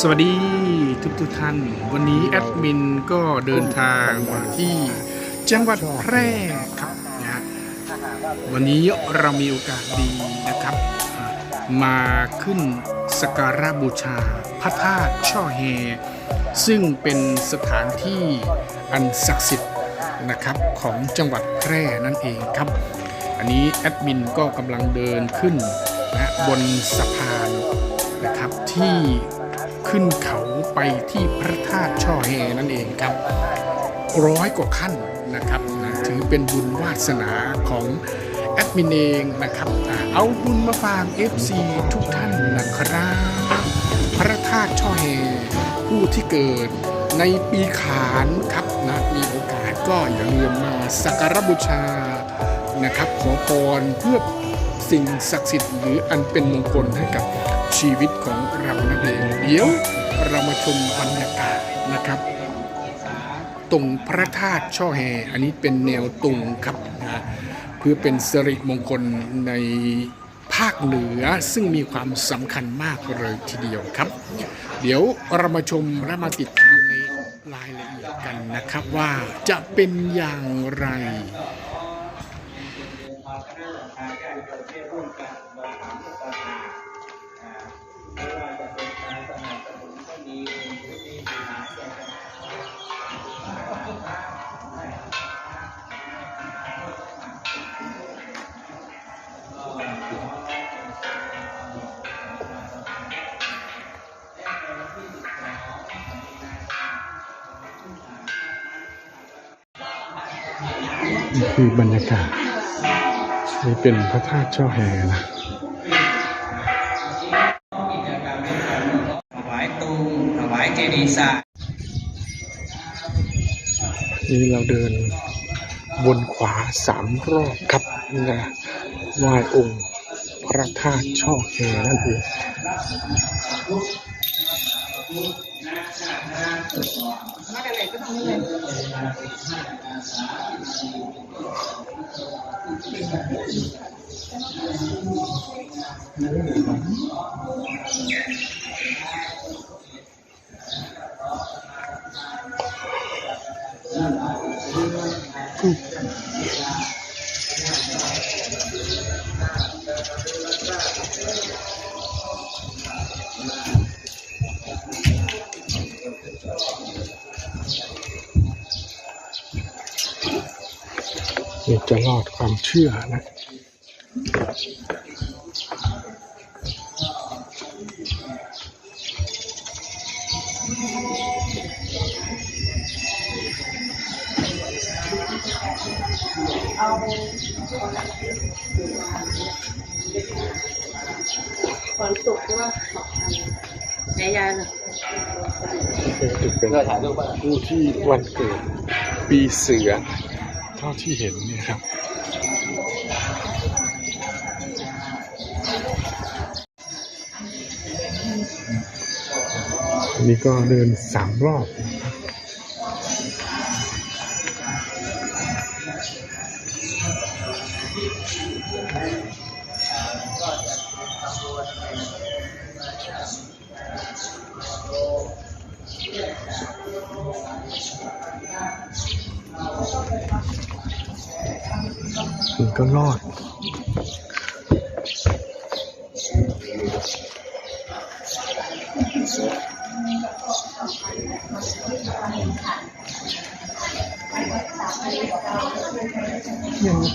สวัสดีทุกทุกท่าน วันนี้แอดมินก็เดินทางมาที่จังหวัดแพร่ครับนะฮะวันนี้เรามีโอกาสดีนะครับ มาขึ้นสกการะบูชาพระธาตุช่อแฮซึ่งเป็นสถานที่อันศักดิ์สิทธิ์นะครับของจังหวัดแพร่นั่นเองครับ อันนี้แอดมินก็กำลังเดินขึ้นนะบนสะพานนะครับที่ ขึ้นเขาไปที่พระธาตุช่อแฮนั่นเองครับร้อยกว่าขั้นนะครับนะถือเป็นบุญวาสนาของแอดมินเองนะครับ เอาบุญมาฝาก FC ทุกท่านนะครับ พระธาตุช่อแฮผู้ที่เกิดในปีขานครับนะมีโอกาสก็อย่าลืมมาสักการบูชานะครับ ขอพรเพื่อสิ่งศักดิ์สิทธิ์หรืออันเป็นมงคลให้กับ ชีวิตของเรานั่นเองเดี๋ยวเรามาชมบรรยากาศนะครับ ตรงพระธาตุช่อแฮอันนี้เป็นแนวตุงครับนะเพื่อเป็นสิริมงคลในภาคเหนือซึ่งมีความสำคัญมากเลยทีเดียวครับ เดี๋ยวเรามาชมและมาติดตามในรายละเอียดกันนะครับว่าจะเป็นอย่างไร นี่คือบรรยากาศนี่เป็นพระธาตุช่อแฮนะถวายตูมถวายเจดีย์ทรายนี่เราเดินวนขวาสามรอบครับนะไหว้องค์พระธาตุช่อแฮนั่นเอง นี่ จะรอดความเชื่อนะวันศุกร์ที่ว่าสองพันแม่ยายน่ะนี่จะเป็นผู้ที่วันเกิดปีเสือเท่าที่เห็นเนี่ยครับ นี่ก็เดินสามรอบ ก็รอด「นี่ช่วง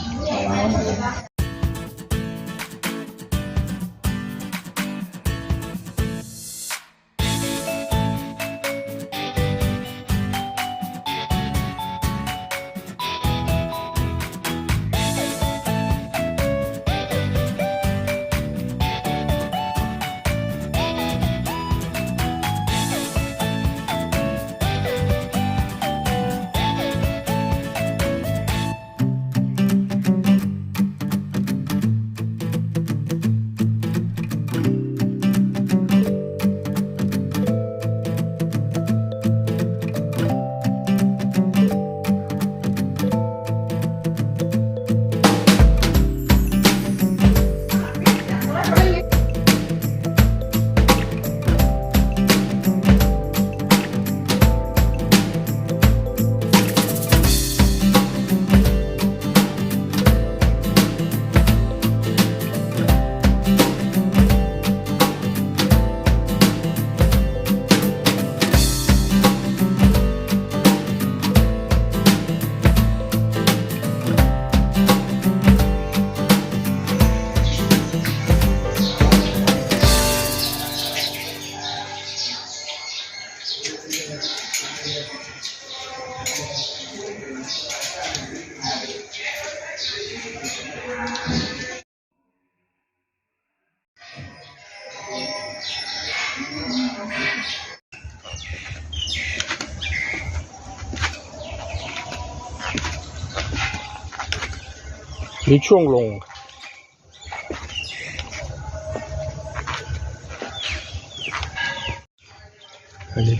ใน龙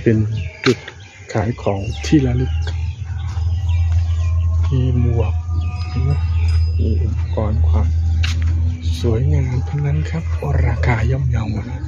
เป็นจุดขายของที่ระลึก มีหมวกมีอุปกรณ์ความ สวยงามทั้งนั้นครับ ราคาย่อมเยานะ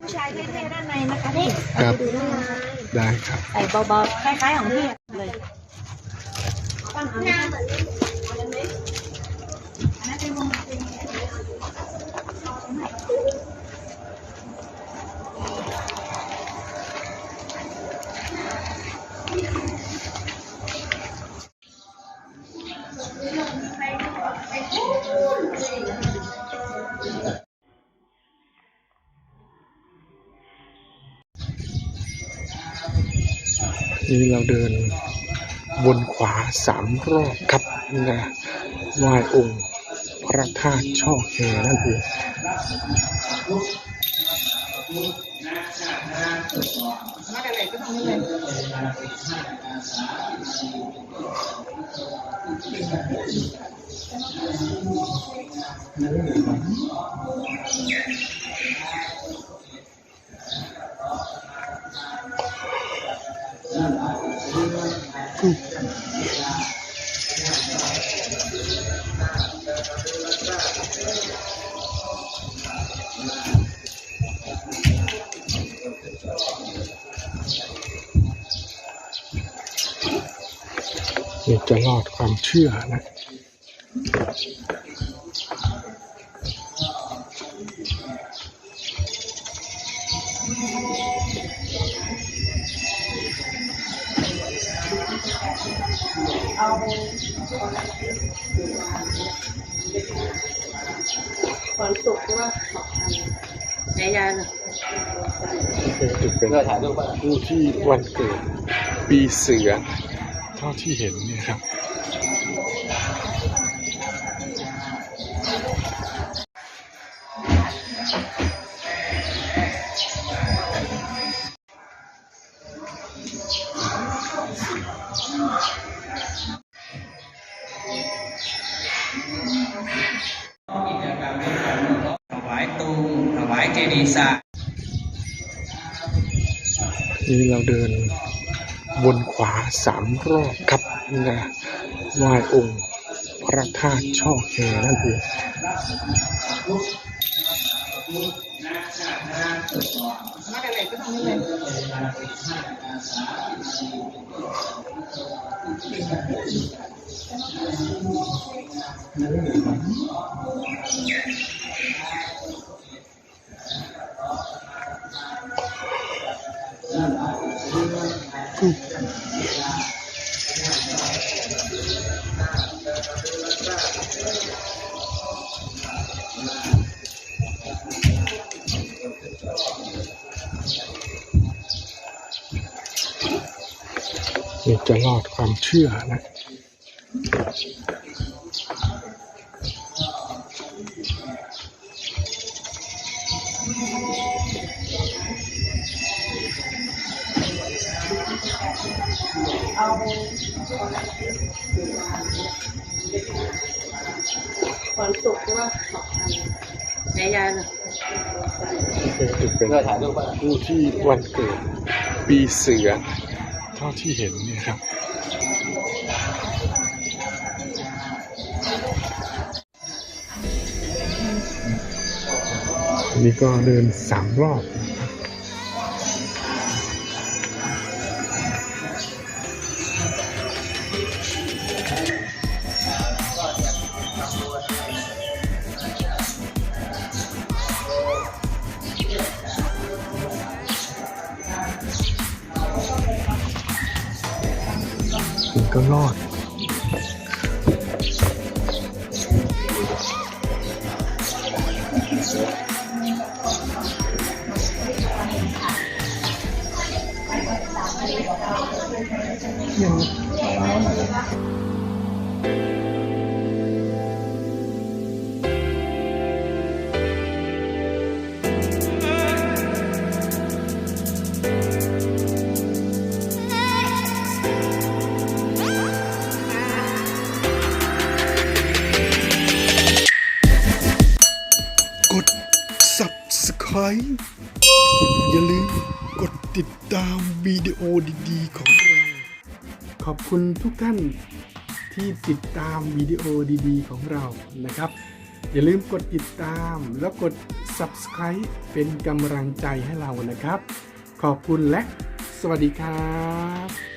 ผู้ชายเท่ๆด้านในนะคะนี่ครับดูด้านในได้ครับ ใส่เบาๆคล้ายๆของพี่เลยตั้งเอา นี่เราเดินวนขวาสามรอบครับนะไหว้องค์พระธาตุช่อแคนั่นเอง เชื่อนะก่อนสุกก็ว่าสองอันไหนยายล่ะจะเป็นผู้ที่วันเกิดปีเสือ เท่าที่เห็นเนี่ยครับ กิจกรรมในการถ วนขวาสามรอบครับนะไหว้องค์พระธาตุช่อแคนั่นเองมาแต่ไหนก็ทำได้เลยนี่จะรอดความเชื่อนะก่อ นสุกก็ว่าสองอันไหนยายล่ะเป็นผู้ที่วันเกิดปีเสือ เท่าที่เห็นเนี่ยครับนี่ก็เดินสามรอบ ก็รอด อย่าลืมกดติดตามวิดีโอดีๆ ของเรา ขอบคุณทุกท่านที่ติดตามวิดีโอดีๆ ของเรานะครับ อย่าลืมกดติดตามแล้วกด subscribe เป็นกำลังใจให้เรานะครับ ขอบคุณและสวัสดีครับ